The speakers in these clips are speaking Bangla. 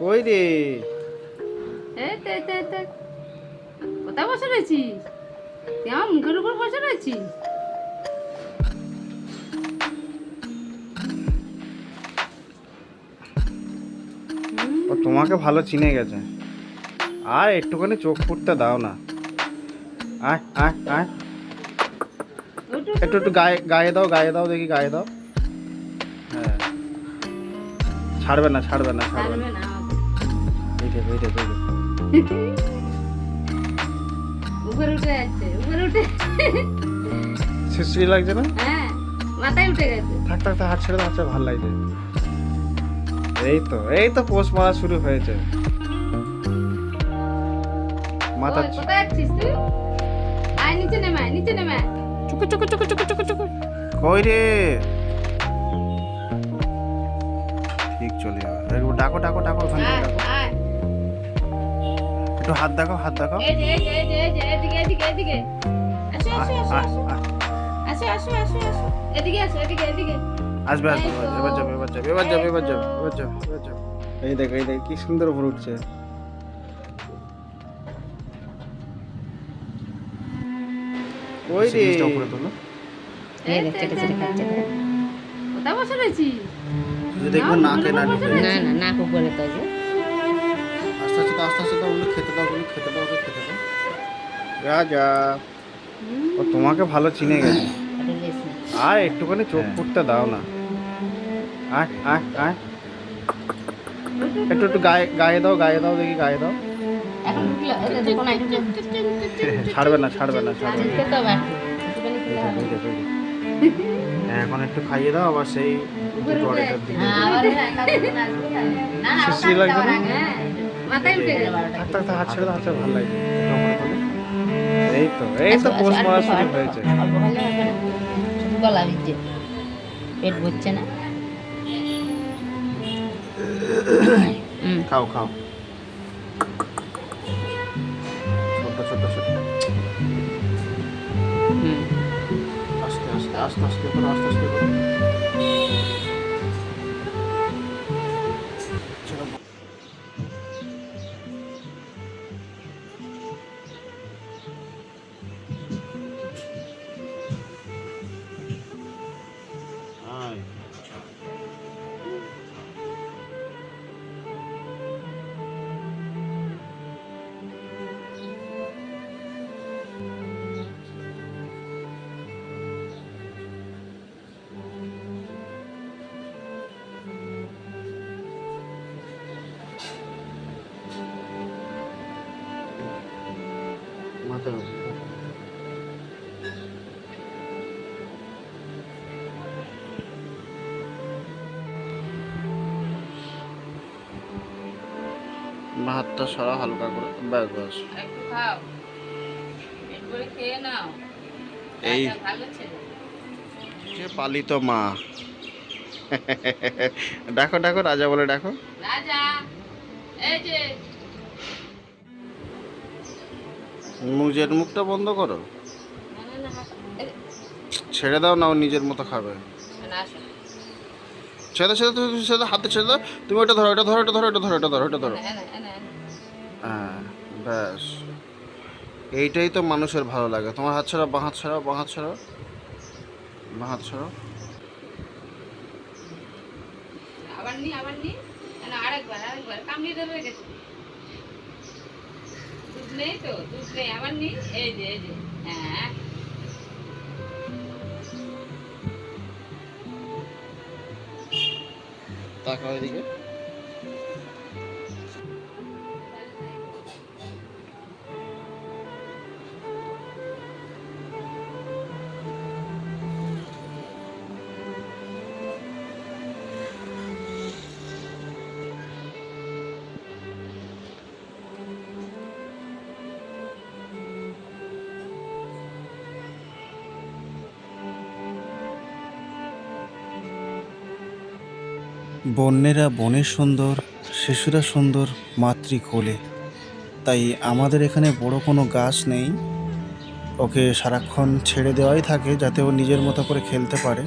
কই রে? কোথায় বসে রয়েছিস? তুই আমার মুখের উপর বসে রয়েছিস? তোমাকে ভালো চিনে গেছে। আর একটুখানি চোখ ফুটতে দাও না। আয় আয় আয়। একটু একটু গায়ে গায়ে দাও গায়ে দাও দেখি গায়ে দাও। হ্যাঁ। ছাড়বে না ছাড়বে না। ছাড়বে না। দেখো এই দেখো উপরে উঠে যাচ্ছে উপরে উঠে। শিশরি লাগছে না? হ্যাঁ মাথায় উঠে গেছে। থাক থাক থাক, হাত ছেড়ে দাও ভালো লাগছে। এই তো এই তো পোষ মারা শুরু হয়েছে। মাথা কোথায় যাচ্ছিস তুই? আয় নিচে নেমে আয় নিচে নেমে। চুকু চুকু চুকু চুকু চুকু চুকু। কই রে? ঠিক চলে যাবে। ডাকো ডাকো ডাকো ওখান ডাকো। একটু হাত দেখাও হাত দেখাও। আসবে আসবে। এবার যাবে এবার যাবে এবার যাবে এবার যাবে এবার যাবে এবার যাবে এই দেখ এই দেখ কি সুন্দর ভরে উঠছে। ওই রে। উপরে তোলো। এই এই তো, এই তো। কোথায় বসে রয়েছিস? যদি দেখব না কে না না, না না নাক উপরে তো যে। আস্তে আস্তে দাও ওগুলো খেতে দাও ওগুলো খেতে দাও খেতে দাও। রাজা ও তোমাকে ভালো চিনে গেছে। আর একটুখানি চোখ ফুটতে দাও না। আয় আয় আয়। একটু একটু গায়ে গায়ে দাও গায়ে দাও দেখি গায়ে দাও। ছাড়বে না ছাড়বে না ছাড়বে দেখো। হ্যাঁ, এখন একটু খাইয়ে দাও আবার সেই দিকে। হ্যাঁ লাগবে না? থাক থাক থাক, হাত ছেড়ে হাত ছেড়ে ভালো। এই তো এই তো মারা শুরু হয়েছে। না শুধু গলা ভিজছে পেট ভরছে না? খাও খাও। ছোট ছোট ছোট আস্তে আস্তে আস্তে আস্তে করো আস্তে আস্তে করো। হাতটা সারা হালকা করে ব্যাস ব্যাস এই যে পালিত মা। ডাকো ডাকো রাজা বলে ডাকো। রাজা এই যে। নিজের মুখটা বন্ধ করো। ছেড়ে দাও না ও নিজের মতো খাবে। ছেড়ে ছেড়ে তুমি ছেড়ে হাতে ছেড়ে দাও তুমি ওটা ধরো এটা ধরো এটা ধরো এটা ধরো এটা ধরো এটা ধরো। হ্যাঁ ব্যাস। এইটাই তো মানুষের ভালো লাগে। তোমার হাত ছাড়াও বাঁ হাত ছাড়াও বাঁ হাত ছাড়াও। বাঁ হাত ছাড়াও। আবার নি আবার নি। আরেকবার আরেকবার। কামড়িয়ে ধরে রেখেছি। দুধ নেই তো? দুধ নেই আবার নি? এই যে এই যে। হ্যাঁ। তাকাও এদিকে। বন্যেরা বনের সুন্দর, শিশুরা সুন্দর মাতৃ মাতৃকোলে। তাই আমাদের এখানে বড় কোনো গাছ নেই। ওকে সারাক্ষণ ছেড়ে দেওয়াই থাকে যাতে ও নিজের মতো করে খেলতে পারে।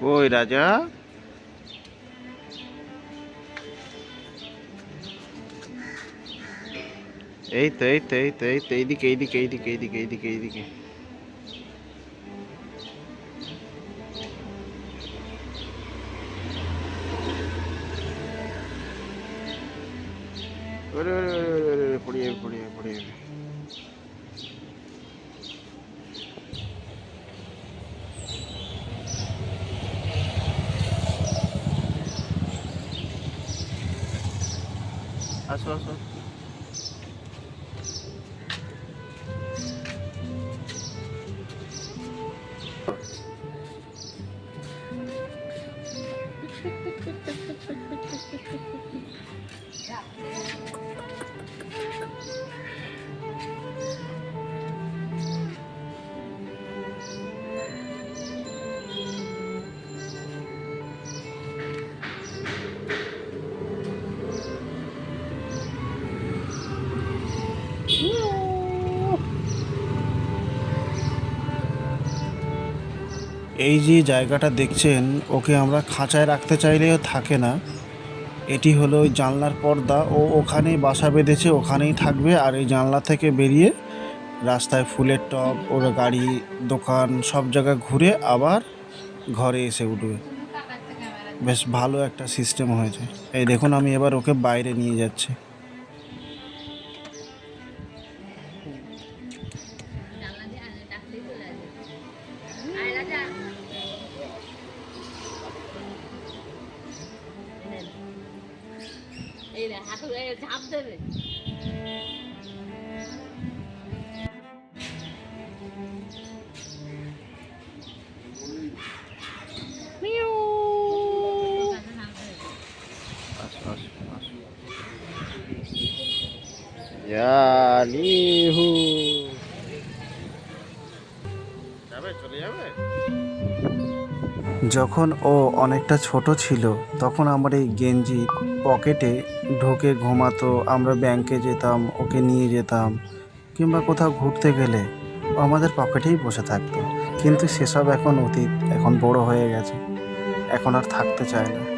কই রাজা? এই তো এই তো এই তো এই তো এইদিকে এইদিকে এইদিকে এইদিকে এইদিকে এইদিকে ওরে ওরে ওরে ওরে ওরে ওরে পড়ে যাবে পড়ে যাবে পড়ে যাবে আসো আসো এই যে জায়গাটা দেখছেন, ওকে আমরা খাঁচায় রাখতে চাইলেও থাকে না। এটি হলো ওই জানলার পর্দা। ও ওখানেই বাসা বেঁধেছে, ওখানেই থাকবে। আর এই জানলা থেকে বেরিয়ে রাস্তায় ফুলের টব, ওর গাড়ি, দোকান, সব জায়গায় ঘুরে আবার ঘরে এসে উঠবে। বেশ ভালো একটা সিস্টেম হয়েছে। এই দেখুন, আমি এবার ওকে বাইরে নিয়ে যাচ্ছি। ঝাঁপ দেবে। আসো আসো আসো ইয়ালিহু যাবে চলে যাবে? যখন ও অনেকটা ছোট ছিল তখন আমার এই গেঞ্জি পকেটে ঢুকে ঘুমাতো, আমরা ব্যাংকে যেতাম, ওকে নিয়ে যেতাম, কিংবা কোথাও ঘুরতে গেলে আমাদের পকেটেই বসে থাকতো। কিন্তু সেসব এখন অতীত, এখন বড় হয়ে গেছে। এখন আর থাকতে চায় না।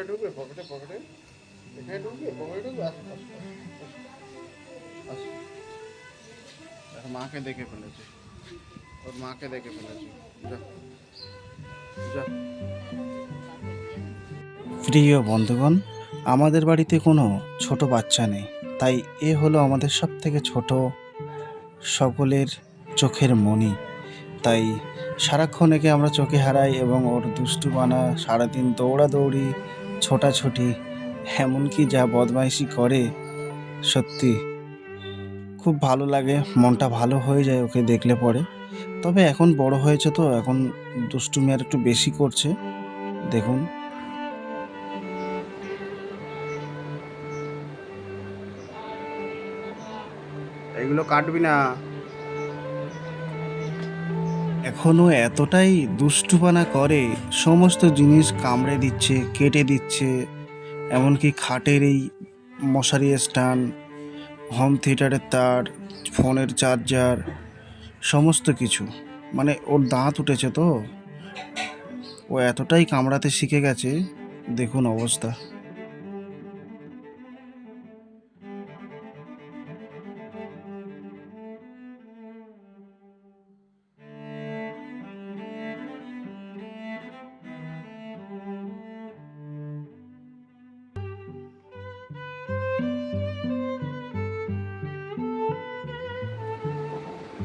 পকেটে ঢুকবে পকেটে পকেটে। এখানে ঢুকবে পকেটে ঢুকবে আসো আসো আসো, আসো। আসো মাকে দেখে ফেলেছে। ওর মাকে দেখে ফেলেছে। যা যা। প্রিয় বন্ধুগণ আমাদের বাড়িতে কোনো ছোট বাচ্চা নেই। তাই এ হলো আমাদের সব থেকে ছোট সকলের চোখের মণি। তাই সারাক্ষণ একে আমরা চোখে হারাই এবং ওর দুষ্টু বানা সারাদিন দৌড়াদৌড়ি ছোটাছুটি, এমনকি যা বদমাইশি করে, সত্যি খুব ভালো লাগে। মনটা ভালো হয়ে যায় ওকে দেখলে পরে। তবে এখন বড় হয়েছে তো, এখন দুষ্টুমি আর একটু বেশি করছে। দেখুন। এগুলো কাটবি না। এখনও এতটাই দুষ্টুপানা করে, সমস্ত জিনিস কামড়ে দিচ্ছে, কেটে দিচ্ছে, এমনকি খাটের এই মশারি স্ট্যান্ড হোম থিয়েটারের তার, ফোনের চার্জার সমস্ত কিছু। মানে ওর দাঁত উঠেছে তো। ও এতটাই কামড়াতে শিখে গেছে, দেখুন অবস্থা।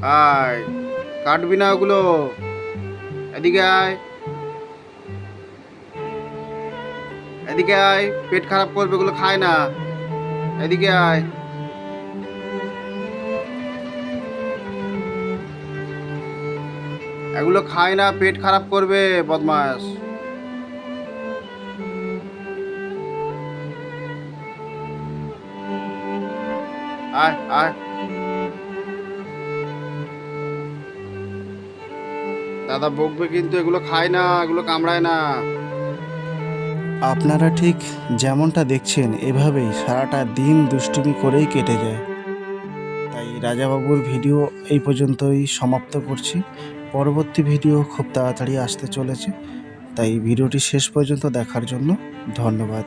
আয়, কাটবি না ওগুলো। এদিকে আয়। এদিকে আয়, পেট খারাপ করবে, ওগুলো খায় না। এদিকে আয়। এগুলো খায় না, পেট খারাপ করবে, বদমাস। আয় আয়। দাদা বকবে কিন্তু এগুলো খায় না, এগুলো কামড়ায় না। আপনারা ঠিক যেমনটা দেখছেন, এভাবেই সারাটা দিন দুষ্টুমি করেই কেটে যায়। তাই রাজাবাবুর ভিডিও এই পর্যন্তই সমাপ্ত করছি। পরবর্তী ভিডিও খুব তাড়াতাড়ি আসতে চলেছে। তাই ভিডিওটি শেষ পর্যন্ত দেখার জন্য ধন্যবাদ।